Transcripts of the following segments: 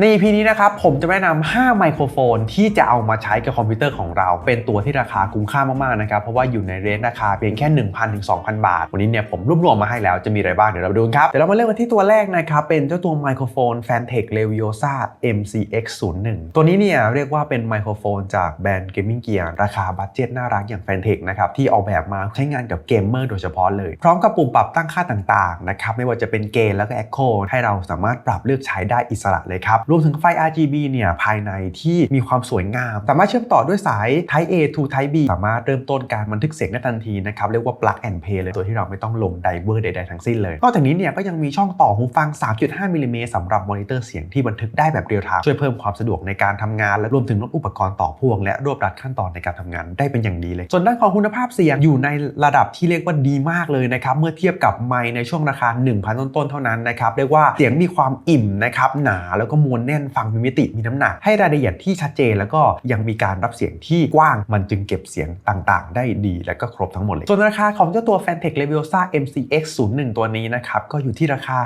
ใน EP นี้นะครับผมจะแนะนำ 5 ไมโครโฟนที่จะเอามาใช้กับคอมพิวเตอร์ของเรา เป็นตัวที่ราคาคุ้มค่ามากๆนะครับ เพราะว่าอยู่ในเรนจ์ราคาเพียงแค่ 1,000ถึง2,000 บาท วันนี้เนี่ยผมรวบรวมมาให้แล้วจะมีอะไรบ้างเดี๋ยวเราไปดูกันครับเดี๋ยวเรามาเริ่มกันที่ตัวแรกนะครับ เป็นเจ้าตัวไมโครโฟน Fantech Leviosa MCX01 ตัวนี้เนี่ยเรียกว่าเป็นไมโครโฟนจากแบรนด์ Gaming Gear ราคาบัตเจ็ตน่ารักอย่าง Fantech นะครับที่ออกแบบมาใช้งานกับเกมเมอร์โดยเฉพาะเลย พร้อมกับปุ่มปรับตั้งค่าต่างๆนะครับไม่ว่าจะเป็นเกนแล้วก็ Echo ให้เราสามารถปรับเลือกใช้ได้อิสระเลยครับรวมถึงไฟ RGB เนี่ยภายในที่มีความสวยงาม สามารถเชื่อมต่อด้วยสาย Type A to Type B สามารถเริ่มต้นการบันทึกเสียงได้ทันทีนะครับเรียกว่า plug and play เลย โดยที่เราไม่ต้องลงไดเวอร์ใดๆทั้งสิ้นเลยนอกจากนี้เนี่ยก็ยังมีช่องต่อหูฟัง 3.5มิลลิเมตรสำหรับมอนิเตอร์เสียงที่บันทึกได้แบบเรียลไทม์ช่วยเพิ่มความสะดวกในการทำงาน และรวมถึงลดอุปกรณ์ต่อพ่วงและรวบรัดขั้นตอนในการทำงานได้เป็นอย่างดีเลย ส่วนด้านของคุณภาพเสียงอยู่ในระดับที่เรียกว่าดีมากเลยนะครับเมื่อเทียบกับไมค์ในช่วงราคา1,000ต้นๆเท่านั้นนะครับเรียกว่าเสียงมีความอิ่มนะครับหนาแล้วก็มวลแน่นฟังมีมิติมีน้ำหนัก ให้รายละเอียดที่ชัดเจนแล้วก็ยังมีการรับเสียงที่กว้างมันจึงเก็บเสียงต่างๆ ได้ดีและก็ครบทั้งหมดเลย ส่วนราคาของเจ้าตัว Fantech Leviosa MCX 01ตัวนี้นะครับก็อยู่ที่ราคา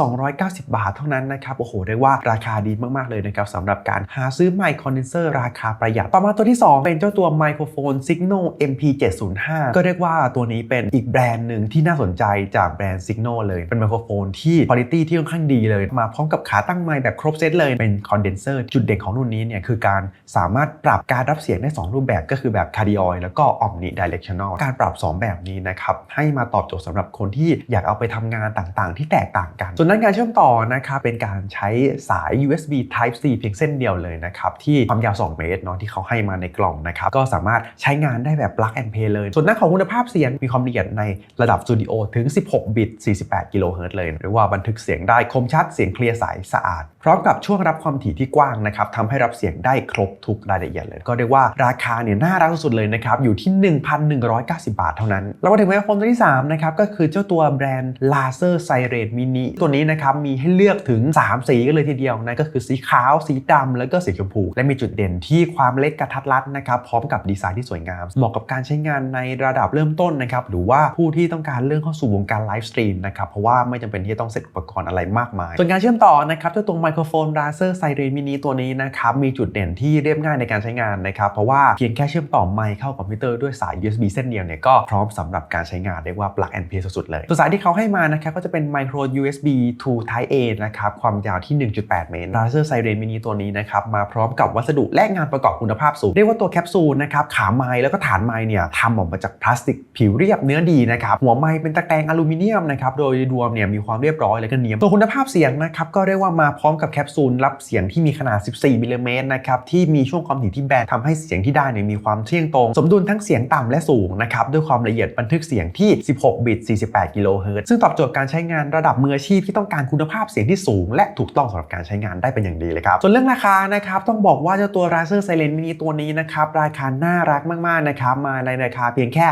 1,290 บาทเท่านั้นนะครับโอ้โหเรียกว่าราคาดีมากๆเลยนะครับสำหรับการหาซื้อไมค์คอนเดนเซอร์ราคาประหยัดต่อมาตัวที่ 2 เป็นเจ้าตัวไมโครโฟน Signal MP705 ก็เรียกว่าตัวนี้เป็นอีกแบรนด์หนึ่งที่น่าสนใจจากแบรนด์ Signal เลยเป็นไมโครโฟนที่คุณภาพที่ค่อนข้างดีเลย มาพร้อมกับขาตั้งไมค์แบบครบเซตเลยเป็นคอนเดนเซอร์จุดเด่นของรุ่นนี้เนี่ยคือการสามารถปรับการรับเสียงได้ 2 รูปแบบก็คือแบบ Cardioid แล้วก็ Omni Directional การปรับ 2 แบบนี้นะครับให้มาตอบโจทย์สำหรับคนที่อยากเอาไปทำงานต่างๆ ที่แตกต่างกัน ส่วนด้านการเชื่อมต่อนะครับเป็นการใช้สาย USB Type C เพียงเส้นเดียวเลยนะครับที่ความยาว 2 เมตรเนาะที่เขาให้มาในกล่องนะครับก็สามารถใช้งานได้แบบ plug and play เลย ส่วนด้านของคุณภาพเสียงมีความละเอียดในระดับสตูดิโอถึง 16 บิต 48 กิโลเฮิรตซ์เลยหรือว่าบันทึกเสียงได้คมชัดเสียงเคลียร์ใสสะอาดพร้อมกับช่วงรับความถี่ที่กว้างนะครับทำให้รับเสียงได้ครบทุกรายละเอียดเลย ก็เรียกว่าราคาเนี่ยน่ารักสุดเลยนะครับอยู่ที่ 1,190 บาทเท่านั้น แล้วมาถึงไมโครโฟนตัวที่3นะครับก็คือเจ้าตัวแบรนด์ Laser Siren Mini ตัวนี้นะครับมีให้เลือกถึง 3 สีกันเลยทีเดียวนั่นก็คือสีขาว สีดำแล้วก็สีชมพู และมีจุดเด่นที่ความเล็กกระทัดรัดนะครับพร้อมกับดีไซน์ที่สวยงาม เหมาะกับการใช้งานในระดับเริ่มต้นนะครับหรือว่าผู้ที่ต้องการเรื่องเข้าสู่วงการไลฟ์สตรีมนะครับเพราะว่าไม่จำเป็นที่จะต้องเซตอุปกรณ์อะไรมากมายส่วนการเชื่อมต่อนะครับเจ้าตัวไมโครโฟน Razer Siren Mini ตัวนี้นะครับมีจุดเด่นที่เรียบง่ายในการใช้งานนะครับเพราะว่าเพียงแค่เชื่อมต่อไมค์เข้าคอมพิวเตอร์ด้วยสาย USB เส้นเดียวเนี่ยก็พร้อมสำหรับการใช้งานเรียกว่า plug and play สุดๆเลยส่วสายที่เขาให้มานะครับก็จะเป็น micro USB to Type A นะครับความยาวที่ 1.8 เมตร Razer Siren Mini ตัวนี้นะครับมาพร้อมกับวัสดุและงานประกอบคุณภาพสูงเรียกว่าตัวแคปซูลนะครับขาไม้แล้วก็ฐานไม้เนี่ยทำออกมาจากพลาสติกผิวเรียบเนื้อดีนะครับหัวไม้เป็นตะแกรงอลูมิเนียมนะครับโดยรวมเนี่ยมีความเรียบร้อยและก็เนียมตัวคุณภาพเสียงนะครับก็เรียกว่ามาพร้อมกับปซูลรับเสียงที่มีขนาด 14มิลลิเมตรนะครับที่มีช่วงความถี่ที่แบนทำให้เสียงที่ได้เนี่ยมีความเที่ยงตรง สมดุลทั้งเสียงต่ำและสูงนะครับด้วยความละเอียดบันทึกเสียงที่ 16 บิต 48 กิโลเฮิรตซ์ซึ่งตอบโจทย์การใช้งานระดับมืออาชีพที่ต้องการคุณภาพเสียงที่สูง และถูกต้องสำหรับการใช้งานได้เป็นอย่างดีเลยครับส่วนเรื่องราคานะครับต้องบอกว่าเจ้าตัว Razer Silent Mini ตัวนี้นะครับราคาน่ารักมากๆนะครับมาในราคาเพียงแค่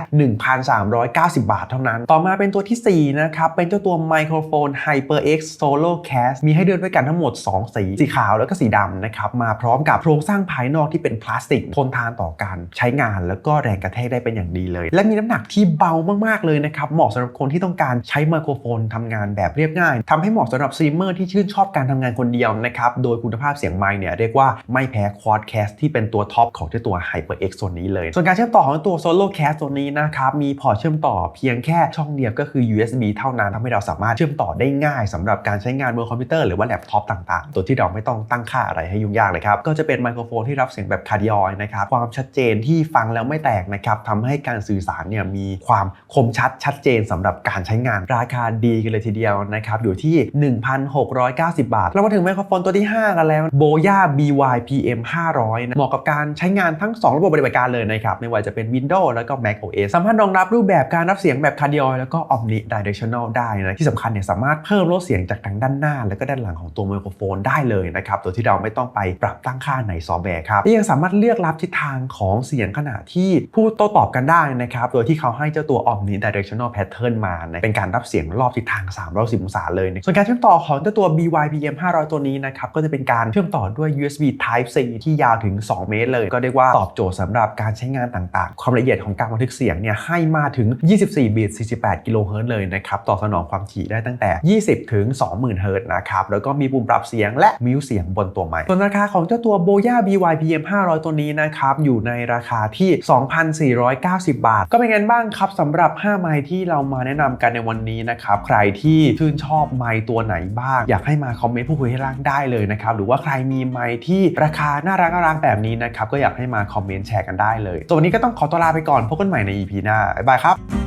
1,390 บาทเท่านั้น ต่อมาเป็นตัวทีสี่4นะครับเป็นเจ้าตัวไมโครโฟน HyperX Solo Cast มีให้เลือกด้วยกันทั้งหมด 2สีสีขาวแล้วก็สีดำนะครับมาพร้อมกับโครงสร้างภายนอกที่เป็นพลาสติกทนทานต่อการใช้งาน แล้วก็แรงกระแทกได้เป็นอย่างดีเลย และมีน้ำหนักที่เบามากๆเลยนะครับเหมาะสำหรับคนที่ต้องการใช้ไมโครโฟนทำงานแบบเรียบง่ายทำให้เหมาะสำหรับสตรีมเมอร์ที่ชื่นชอบการทำงานคนเดียวนะครับโดยคุณภาพเสียงไมค์เนี่ยเรียกว่าไม่แพ้ Quadcast ที่เป็นตัวท็อปของเจ้าตัว HyperX ตัวนี้เลย ส่วนการเชื่อมต่อของตัว Solo Cast ตัวนี้นะครับมีพอร์ตเชื่อมต่อเพียงแค่ช่องเดียวก็คือ USB เท่านั้นทำให้เราสามารถเชื่อมต่อได้ง่ายสำหรับการใช้งานบนคอมพิวเตอร์หรือว่าแล็ปท็อปต่างๆตัวที่เราไม่ต้องตั้งค่าอะไรให้ยุ่งยากเลยครับก็จะเป็นไมโครโฟนที่รับเสียงแบบคาร์ดิออยนะครับความชัดเจนที่ฟังแล้วไม่แตกนะครับทำให้การสื่อสารเนี่ยมีความคมชัดชัดเจนสำหรับการใช้งานราคาดีกันเลยทีเดียวนะครับอยู่ที่ 1,690 บาทแล้วมาถึงไมโครโฟนตัวที่ 5 กันแล้ว Boya BY-PM 500นะเหมาะกับการใช้งานทั้ง 2 ระบบปฏิบัติการเลยนะครับไม่ว่าจะเป็น Windows แล้วก็ Mac OS สามารถรองรับรูปแบบการรับเสียงแบบคาร์ดิออยแล้วก็ Omni Directional ได้นะที่สำคัญเนี่ยสามารถเพิ่มลดเสียงจากทางด้านหน้า แล้วก็ด้านหลังของตัวไมโครโฟนได้เลยนะครับโดยที่เราไม่ต้องไปปรับตั้งค่าในซอฟต์แวร์ครับและยังสามารถเลือกรับทิศทางของเสียงขณะที่พูดโต้ตอบกันได้นะครับโดยที่เขาให้เจ้าตัว Omni Directional Pattern มานะเป็นการรับเสียงรอบทิศทาง310องศาเลยนะส่วนการเชื่อมต่อของเจ้าตัว BYPM 500 ตัวนี้นะครับก็จะเป็นการเชื่อมต่อด้วย USB Type C ที่ยาวถึง 2 เมตรเลย ก็เรียกว่าตอบโจทย์สำหรับการใช้งานต่างๆ ความละเอียดของการบันทึกเสียงเนี่ยให้มาถึง 24 บิต 48 กิโลเฮิรตซ์เลยนะครับตอบสนองความถี่ได้ตั้งแต่ 20 ถึง 20,000 เฮิรตซ์นะครับแล้วก็มีปุ่มปรับเสียงยงและมิวเสียงบนตัวไมค์ส่วนราคาของเจ้าตัว Boya BYPM 500 ตัวนี้นะครับอยู่ในราคาที่ 2,490 บาท ก็เป็นไงบ้างครับสำหรับ 5 ไมค์ที่เรามาแนะนำกันในวันนี้นะครับใครที่ชื่นชอบไมค์ตัวไหนบ้าง อยากให้มาคอมเมนต์พูดคุยให้ล่างได้เลยนะครับหรือว่าใครมีไมค์ที่ราคาน่ารักน่ารักแบบนี้นะครับก็อยากให้มาคอมเมนต์แชร์กันได้เลยส่วนวันนี้ก็ต้องขอตัวลาไปก่อนพบกันใหม่ใน EP หน้าบ๊ายบายครับ